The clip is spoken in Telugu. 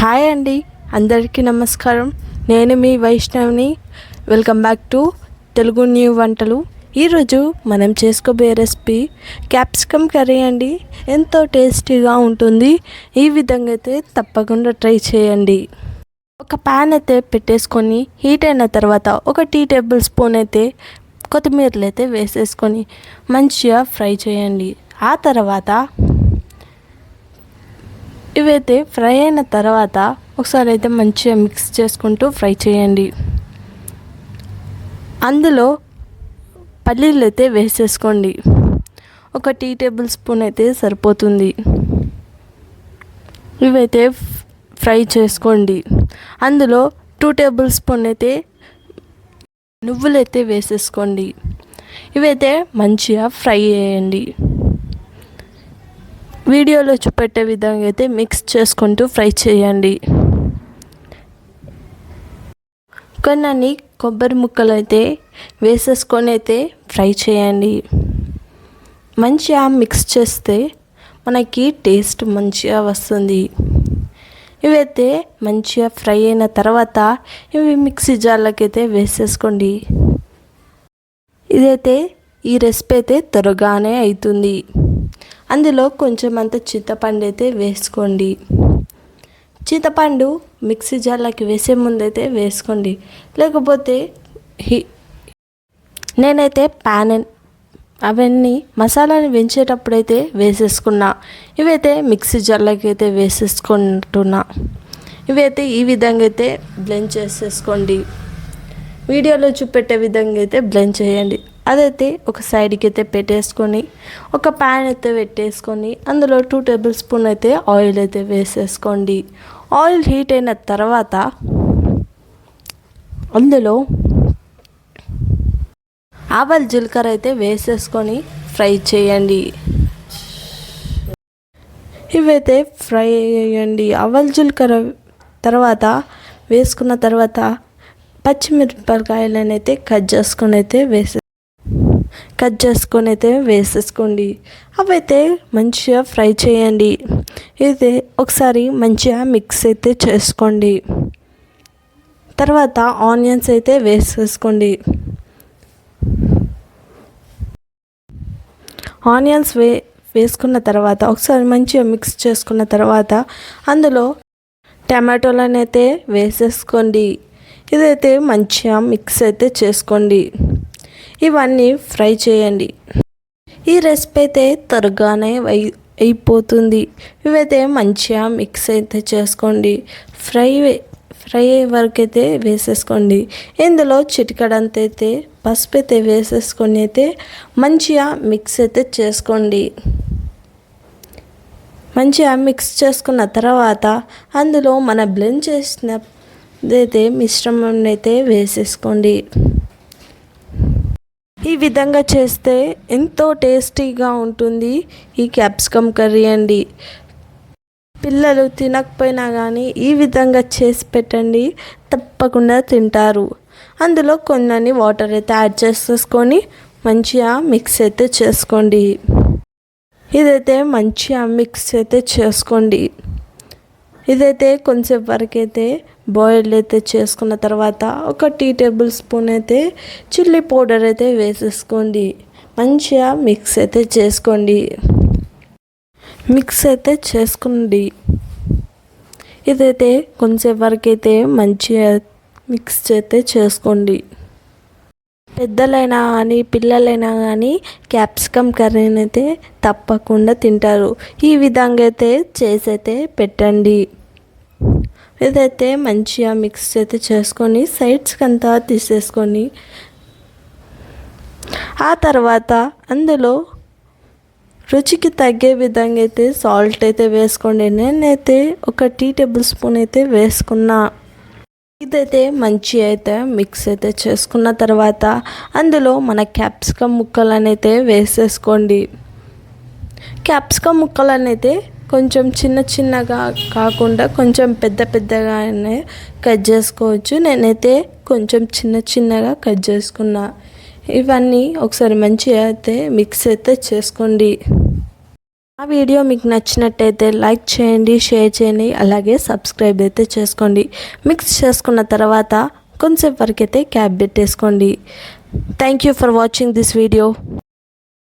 హాయ్ అండి అందరికీ నమస్కారం. నేను మీ వైష్ణవ్ని. Welcome back to Telugu new వంటలు. ఈరోజు మనం చేసుకోబోయే రెసిపీ క్యాప్సికమ్ కర్రీ అండి. ఎంతో టేస్టీగా ఉంటుంది. ఈ విధంగా అయితే తప్పకుండా ట్రై చేయండి. ఒక ప్యాన్ అయితే పెట్టేసుకొని హీట్ అయిన తర్వాత ఒక టీ టేబుల్ స్పూన్ అయితే కొత్తిమీరలు అయితే వేసేసుకొని మంచిగా ఫ్రై చేయండి. ఆ తర్వాత ఇవైతే ఫ్రై అయిన తర్వాత ఒకసారి అయితే మంచిగా మిక్స్ చేసుకుంటూ ఫ్రై చేయండి. అందులో పల్లీలు అయితే వేసేసుకోండి. ఒక టీ టేబుల్ స్పూన్ అయితే సరిపోతుంది. ఇవైతే ఫ్రై చేసుకోండి. అందులో టూ టేబుల్ స్పూన్ అయితే నువ్వులైతే వేసేసుకోండి. ఇవైతే మంచిగా ఫ్రై చేయండి. వీడియోలో చూపెట్టే విధంగా అయితే మిక్స్ చేసుకుంటూ ఫ్రై చేయండి. కొన్ని కొబ్బరి ముక్కలు అయితే వేసేసుకొని అయితే ఫ్రై చేయండి. మంచిగా మిక్స్ చేస్తే మనకి టేస్ట్ మంచిగా వస్తుంది. ఇవైతే మంచిగా ఫ్రై అయిన తర్వాత ఇవి మిక్సీ జార్లకైతే వేసేసుకోండి. ఇదైతే ఈ రెసిపీ అయితే త్వరగానే అవుతుంది. అందులో కొంచెం అంత చింతపండు అయితే వేసుకోండి. చింతపండు మిక్సీ జార్లోకి వేసే ముందైతే వేసుకోండి. లేకపోతే హీ నేనైతే ప్యాన్ అవన్నీ మసాలాని పెంచేటప్పుడైతే వేసేసుకున్నా. ఇవైతే మిక్సీ జార్లోకి అయితే వేసేసుకుంటున్నా. ఇవైతే ఈ విధంగా అయితే బ్లెండ్ చేసేసుకోండి. వీడియోలో చూపెట్టే విధంగా అయితే బ్లెండ్ చేయండి. అదైతే ఒక సైడ్కి అయితే పెట్టేసుకొని ఒక ప్యాన్ అయితే పెట్టేసుకొని అందులో టూ టేబుల్ స్పూన్ అయితే ఆయిల్ అయితే వేసేసుకోండి. ఆయిల్ హీట్ అయిన తర్వాత అందులో ఆవాలు జీలకర్ర అయితే వేసేసుకొని ఫ్రై చేయండి. ఇవైతే ఫ్రై చేయండి. ఆవాలు జీలకర్ర తర్వాత వేసుకున్న తర్వాత పచ్చిమిరపకాయలను అయితే కట్ చేసుకొని అయితే వేసే కట్ చేసుకొని అయితే వేసేసుకోండి. అవైతే మంచిగా ఫ్రై చేయండి. ఇది ఒకసారి మంచిగా మిక్స్ అయితే చేసుకోండి. తర్వాత ఆనియన్స్ అయితే వేసేసుకోండి. ఆనియన్స్ వే వేసుకున్న తర్వాత ఒకసారి మంచిగా మిక్స్ చేసుకున్న తర్వాత అందులో టమాటోలను అయితే వేసేసుకోండి. ఇదైతే మంచిగా మిక్స్ అయితే చేసుకోండి. ఇవన్నీ ఫ్రై చేయండి. ఈ రెసిపీ అయితే త్వరగానే అయిపోతుంది. ఇవైతే మంచిగా మిక్స్ అయితే చేసుకోండి. ఫ్రై ఫ్రై అయ్యే వరకు అయితే వేసేసుకోండి. ఇందులో చిటికడంత అయితే పసుపు అయితే వేసేసుకొని అయితే మంచిగా మిక్స్ అయితే చేసుకోండి. మంచిగా మిక్స్ చేసుకున్న తర్వాత అందులో మన బ్లెండ్ చేసిన అయితే మిశ్రమం అయితే వేసేసుకోండి. ఈ విధంగా చేస్తే ఎంతో టేస్టీగా ఉంటుంది ఈ క్యాప్సికమ్ కర్రీ అండి. పిల్లలు తినకపోయినా కానీ ఈ విధంగా చేసి పెట్టండి తప్పకుండా తింటారు. అందులో కొన్ని వాటర్ అయితే యాడ్ చేసేసుకొని మంచిగా మిక్స్ అయితే చేసుకోండి. ఇదైతే మంచిగా మిక్స్ అయితే చేసుకోండి. ఇదైతే కొంచెం వరకు అయితే బాయిల్ అయితే చేసుకున్న తర్వాత ఒక టీ టేబుల్ స్పూన్ అయితే చిల్లీ పౌడర్ అయితే వేసేసుకోండి. మంచిగా మిక్స్ అయితే చేసుకోండి. మిక్స్ అయితే చేసుకోండి ఇదైతే కొంచెం వరకైతే మంచిగా మిక్స్ అయితే చేసుకోండి. పెద్దలైనా కానీ పిల్లలైనా కానీ క్యాప్సికమ్ కర్రీని అయితే తప్పకుండా తింటారు. ఈ విధంగా అయితే చేసి అయితే పెట్టండి. ఇదైతే మంచిగా మిక్స్ అయితే చేసుకొని సైడ్స్కి అంతా తీసేసుకొని ఆ తర్వాత అందులో రుచికి తగ్గే విధంగా అయితే సాల్ట్ అయితే వేసుకోండి. నేనైతే ఒక టీ టేబుల్ స్పూన్ అయితే వేసుకున్నా. ఇదైతే మంచి అయితే మిక్స్ అయితే చేసుకున్న తర్వాత అందులో మన క్యాప్సికమ్ ముక్కలనైతే వేసేసుకోండి. క్యాప్సికమ్ ముక్కలనైతే కొంచెం చిన్న చిన్నగా కాకుండా కొంచెం పెద్ద పెద్దగానే కట్ చేసుకోవచ్చు. నేనైతే కొంచెం చిన్న చిన్నగా కట్ చేసుకున్నా. ఇవన్నీ ఒకసారి మంచిగా అయితే మిక్స్ అయితే చేసుకోండి. ఆ వీడియో మీకు నచ్చినట్టయితే లైక్ చేయండి షేర్ చేయండి అలాగే సబ్స్క్రైబ్ అయితే చేసుకోండి. మిక్స్ చేసుకున్న తర్వాత కొంచెం వరకు అయితే క్యాప్ పెట్టేసుకోండి. Thank you for watching this video